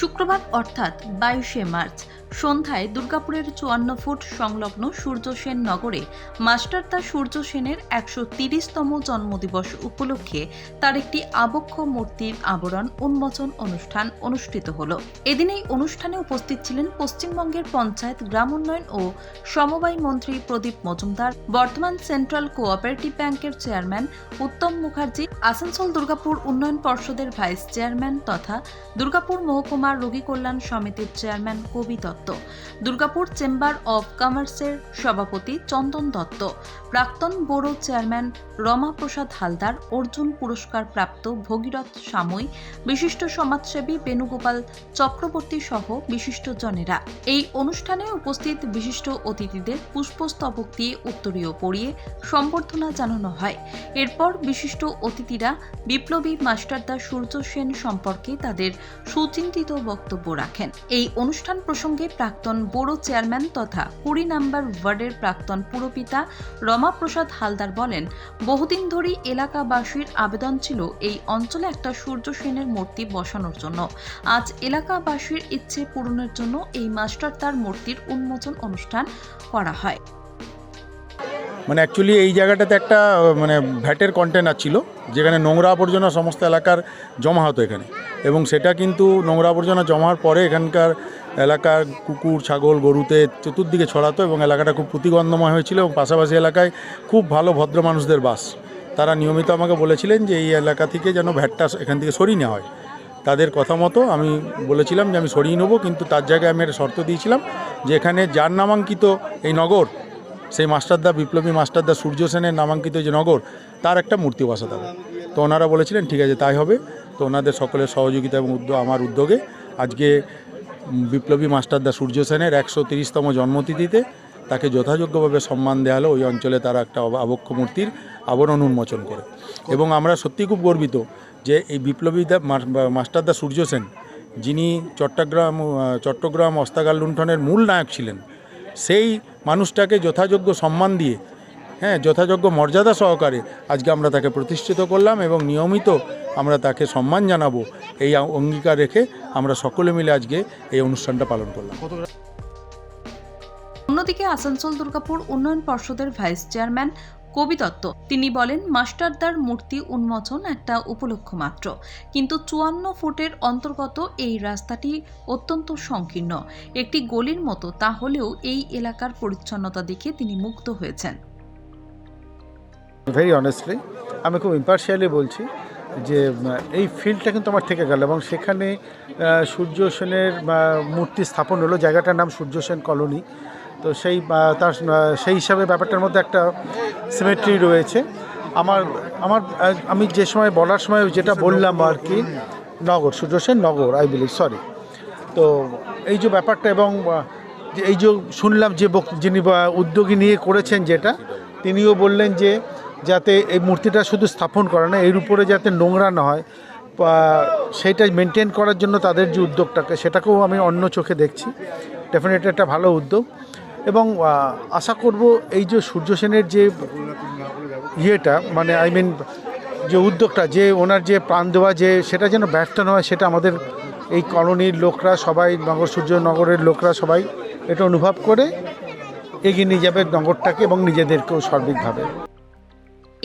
শুক্রবার অর্থাৎ বাইশে মার্চ সন্ধ্যায় দুর্গাপুরের চুয়ান্ন ফুট সংলগ্ন সূর্য সেন নগরে মাস্টারদা সূর্য সেনের একশো তিরিশতম জন্মদিবস উপলক্ষে তার একটি আবক্ষ মূর্তির আবরণ উন্মোচন অনুষ্ঠান অনুষ্ঠিত হল। এদিন এই অনুষ্ঠানে উপস্থিত ছিলেন পশ্চিমবঙ্গের পঞ্চায়েত গ্রাম উন্নয়ন ও সমবায় মন্ত্রী প্রদীপ মজুমদার, বর্তমান সেন্ট্রাল কোঅপারেটিভ ব্যাংকের চেয়ারম্যান উত্তম মুখার্জি, আসানসোল দুর্গাপুর উন্নয়ন পর্ষদের ভাইস চেয়ারম্যান তথা দুর্গাপুর মহকুমার রোগী কল্যাণ সমিতির chairman Kabi Dutta. Durgapur chamber of কমার্সের সভাপতি চন্দন দত্ত। প্রাক্তন বোর্ড চেয়ারম্যান রমা প্রসাদ হালদার, অর্জুন পুরস্কার প্রাপ্ত ভগীরথ সাময়ী বিশিষ্ট সমাজসেবী বেণুগোপাল চক্রবর্তী সহ বিশিষ্টজনেরা এই অনুষ্ঠানে উপস্থিত বিশিষ্ট অতিথিদের পুষ্পস্তবক দিয়ে উত্তরীয় পড়িয়ে সম্বর্ধনা জানানো হয়। এরপর বিশিষ্ট অতিথিরা বিপ্লবী মাস্টারদা সূর্য সেন সম্পর্কে তাদের সুচিন্তিত বক্তব্য রাখেন। এই অনুষ্ঠান প্রসঙ্গে প্রাক্তন বোরো চেয়ারম্যান তথা কুড়ি নাম্বার ওয়ার্ডের প্রাক্তন পুরপিতা রমাপ্রসাদ হালদার বলেন, বহুদিন ধরেই এলাকাবাসীর আবেদন ছিল এই অঞ্চলে একটা সূর্য সেনের মূর্তি বসানোর জন্য। আজ এলাকাবাসীর ইচ্ছে পূরণের জন্য এই মাস্টার তার মূর্তির উন্মোচন অনুষ্ঠান করা হয়। মানে অ্যাকচুয়ালি এই জায়গাটাতে একটা মানে ভ্যাটের কন্টেনার ছিল, যেখানে নোংরা আবর্জনা সমস্ত এলাকার জমা হতো এখানে। এবং সেটা কিন্তু নোংরা আবর্জনা জমার পরে এখানকার এলাকার কুকুর, ছাগল, গরুতে চতুর্দিকে ছড়াতো এবং এলাকাটা খুব প্রতিগন্ধময় হয়েছিল এবং পাশাপাশি এলাকায় খুব ভালো ভদ্র মানুষদের বাস। তারা নিয়মিত আমাকে বলেছিলেন যে এই এলাকা থেকে যেন ভ্যাটটা এখান থেকে সরিয়ে নেওয়া হয়। তাদের কথা মতো আমি বলেছিলাম যে আমি সরিয়ে নেব, কিন্তু তার জায়গায় আমি একটা শর্ত দিয়েছিলাম যে এখানে যার নামাঙ্কিত এই নগর, সেই মাস্টারদা, বিপ্লবী মাস্টারদা সূর্য সেনের নামাঙ্কিত যে নগর, তার একটা মূর্তি বসাতে হবে। তো ওনারা বলেছিলেন, ঠিক আছে, তাই হবে। তো ওনাদের সকলের সহযোগিতা এবং উদ্যোগ আমার উদ্যোগে আজকে বিপ্লবী মাস্টারদা সূর্য সেনের একশো তিরিশতম জন্মতিথিতে তাকে যথাযোগ্যভাবে সম্মান দেওয়া হলো। ওই অঞ্চলে তারা একটা আব- আবক্ষ মূর্তির আবরণ উন্মোচন করে। এবং আমরা সত্যি খুব গর্বিত যে এই বিপ্লবী মাস্টারদা সূর্য সেন, যিনি চট্টগ্রাম চট্টগ্রাম অস্তাগার লুণ্ঠনের মূল নায়ক ছিলেন, সেই মানুষটাকে যথাযোগ্য সম্মান দিয়ে হ্যাঁ যথাযোগ্য মর্যাদা সহকারে আজকে আমরা তাকে প্রতিষ্ঠিত করলাম এবং নিয়মিত আমরা তাকে সম্মান জানাব। এই অঙ্গীকার রেখে আমরা সকলে মিলে আজকে এই অনুষ্ঠানটা পালন করলাম। অন্যদিকে আসানসোল দুর্গাপুর উন্নয়ন পর্ষদের ভাইস চেয়ারম্যান কবি দত্ত। তিনি বলেন, মাস্টারদার মূর্তি উন্মোচন একটা উপলক্ষ মাত্র। কিন্তু চুয়ান্ন ফুটের অন্তর্গত এই রাস্তাটি অত্যন্ত সংকীর্ণ। একটি গলির মতো তা হলেও এই এলাকার পরিচ্ছন্নতা দেখে তিনি মুগ্ধ হয়েছেন। ভেরি অনেস্টলি আমি খুব ইম্পার্শিয়ালি বলছি যে এই ফিল্ডটা কিন্তু আমার থেকে গেল এবং সেখানে সূর্য সেনের মূর্তি স্থাপন হলো। জায়গাটার নাম সূর্য সেন কলোনি। তো সেই তার সেই হিসাবে ব্যাপারটার মধ্যে একটা সিমেট্রি রয়েছে। আমার আমার আমি যে সময় বলার সময় যেটা বললাম আর কি, Nagar, Surya Sen Nagar I believe sorry তো এই যে ব্যাপারটা এবং এই যে শুনলাম যে যিনি উদ্যোগী নিয়ে করেছেন যেটা, তিনিও বললেন যে যাতে এই মূর্তিটা শুধু স্থাপন করা না, এর উপরে যাতে নোংরা না হয় সেইটা মেনটেন করার জন্য তাদের যে উদ্যোগটাকে, সেটাকেও আমি অন্য চোখে দেখছি। ডেফিনেটলি একটা ভালো উদ্যোগ। এবং আশা করব এই যে সূর্য সেনের যে ইয়েটা মানে আই মিন যে উদ্যোগটা, যে ওনার যে প্রাণ দেওয়া, যে সেটা যেন ব্যর্থ না হয়, সেটা আমাদের এই কলোনির লোকরা সবাই, নগর, সূর্য নগরের লোকরা সবাই এটা অনুভব করে এগিয়ে নিয়ে যাবে নগরটাকে এবং নিজেদেরকেও সার্বিকভাবে।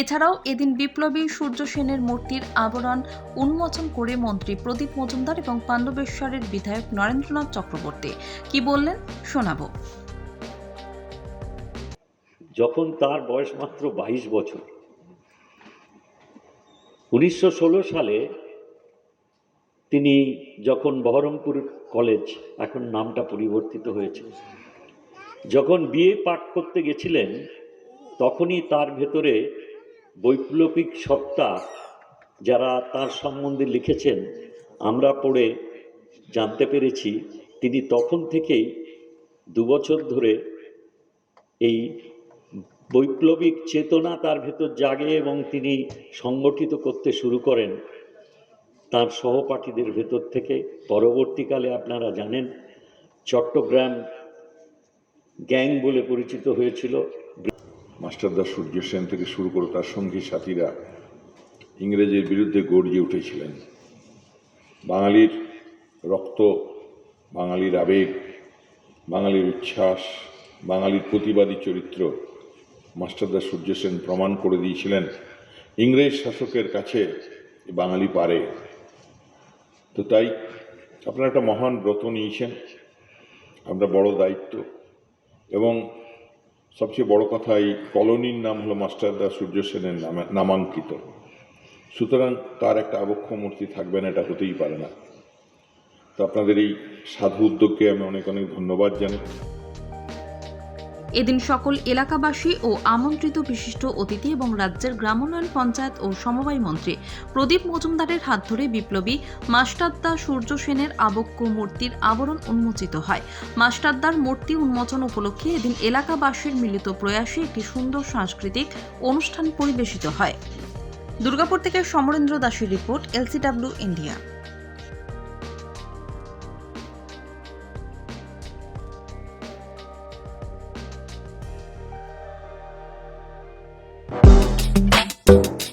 এছাড়াও এদিন বিপ্লবী সূর্য সেনের মূর্তির আবরণ উন্মোচন করে মন্ত্রী প্রদীপ মজুমদার এবং পাণ্ডবেশ্বরের বিধায়ক নরেন্দ্রনাথ চক্রবর্তী। কি বললেন? শোনাবো। যখন তার বয়স মাত্র বাইশ বছর, উনিশশো ষোলো সালে তিনি যখন বহরমপুর কলেজ, এখন নামটা পরিবর্তিত হয়েছে, যখন বিএ পাঠ করতে গেছিলেন, তখনই তার ভেতরে বৈপ্লবিক সত্তা যারা তার সম্বন্ধে লিখেছেন, আমরা পড়ে জানতে পেরেছি তিনি তখন থেকেই দুবছর ধরে এই বৈপ্লবিক চেতনা তার ভেতর জাগে এবং তিনি সংগঠিত করতে শুরু করেন। তার সহপাঠীদের ভেতর থেকে পরবর্তীকালে আপনারা জানেন, চট্টগ্রাম গ্যাং বলে পরিচিত হয়েছিল। মাস্টারদা সূর্য সেন থেকে শুরু করে তার সঙ্গী সাথীরা ইংরেজের বিরুদ্ধে গর্জে উঠেছিলেন। বাঙালির রক্ত, বাঙালির আবেগ, বাঙালির উচ্ছ্বাস, বাঙালির প্রতিবাদী চরিত্র মাস্টারদা সূর্য সেন প্রমাণ করে দিয়েছিলেন ইংরেজ শাসকের কাছে বাঙালি পারে। তো তাই আপনারা একটা মহান ব্রত নিয়েছেন, আমরা বড় দায়িত্ব এবং সবচেয়ে বড় কথা, এই কলোনির নাম হলো মাস্টারদা সূর্য সেনের নামে, নামাঙ্কিত। সুতরাং তার একটা আবক্ষ মূর্তি থাকবে না, এটা হতেই পারে না। তো আপনাদের এই সাধু উদ্যোগকে আমি অনেক অনেক ধন্যবাদ জানাই। এদিন সকল এলাকাবাসী ও আমন্ত্রিত বিশিষ্ট অতিথি এবং রাজ্যের গ্রামোন্নয়ন পঞ্চায়েত ও সমবায় মন্ত্রী প্রদীপ মজুমদারের হাত ধরে বিপ্লবী মাস্টারদা সূর্য সেনের আবক্ষ মূর্তির আবরণ উন্মোচিত হয়। মাস্টারদার মূর্তি উন্মোচন উপলক্ষে এদিন এলাকাবাসীর মিলিত প্রয়াসে একটি সুন্দর সাংস্কৃতিক অনুষ্ঠান পরিবেশিত হয়। দুর্গাপুর থেকে সমরেন্দ্র দাসের রিপোর্ট, এলসিডাব্লিউ, ইন্ডিয়া।